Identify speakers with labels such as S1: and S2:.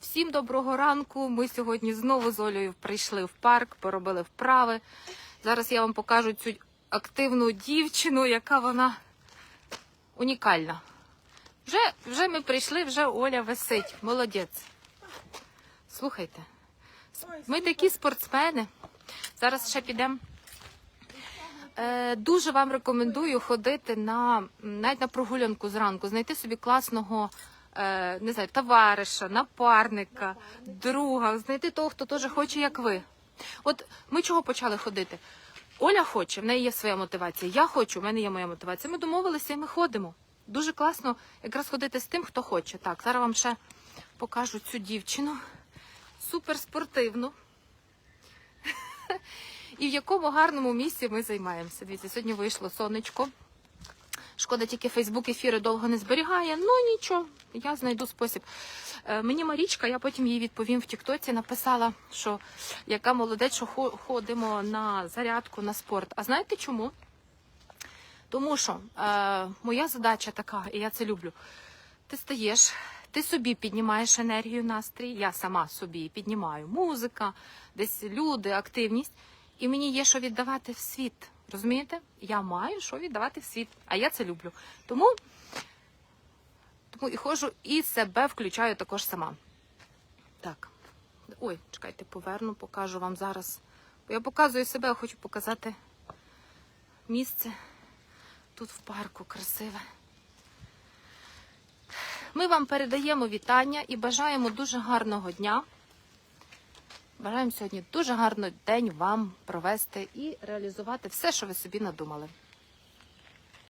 S1: Всім доброго ранку. Ми сьогодні знову з Олею прийшли в парк, поробили вправи. Зараз я вам покажу цю активну дівчину, яка вона унікальна. Вже, вже ми прийшли, вже Оля висить. Молодець. Слухайте, ми такі спортсмени. Зараз ще підемо. Е, дуже вам рекомендую ходити на навіть на прогулянку зранку, знайти собі класного не знаю, товариша, напарника, друга, знайти того, хто теж хоче, як ви. От ми чого почали ходити? Оля хоче, в неї є своя мотивація. Я хочу, в мене є моя мотивація. Ми домовилися і ми ходимо. Дуже класно якраз ходити з тим, хто хоче. Так, зараз вам ще покажу цю дівчину. Суперспортивну. І в якому гарному місці ми займаємося. Дивіться, сьогодні вийшло сонечко. Шкода, тільки Фейсбук ефіри довго не зберігає. Ну нічого, я знайду спосіб. Е, Мені Марічка, я потім їй відповім в Тіктоці, написала, що яка молодець, що хо- ходимо на зарядку, на спорт. А знаєте чому? Тому що е, моя задача така, і я це люблю. Ти стаєш, ти собі піднімаєш енергію, настрій, я сама собі піднімаю музика, десь люди, активність, і мені є що віддавати в світ. Розумієте? Я маю що віддавати в світ, а я це люблю. Тому, тому і ходжу, і себе включаю також сама. Так. Ой, чекайте, поверну, покажу вам зараз. Я показую себе, хочу показати місце тут в парку красиве. Ми вам передаємо вітання і бажаємо дуже гарного дня. Бажаємо сьогодні дуже гарний день вам провести і реалізувати все, що ви собі надумали.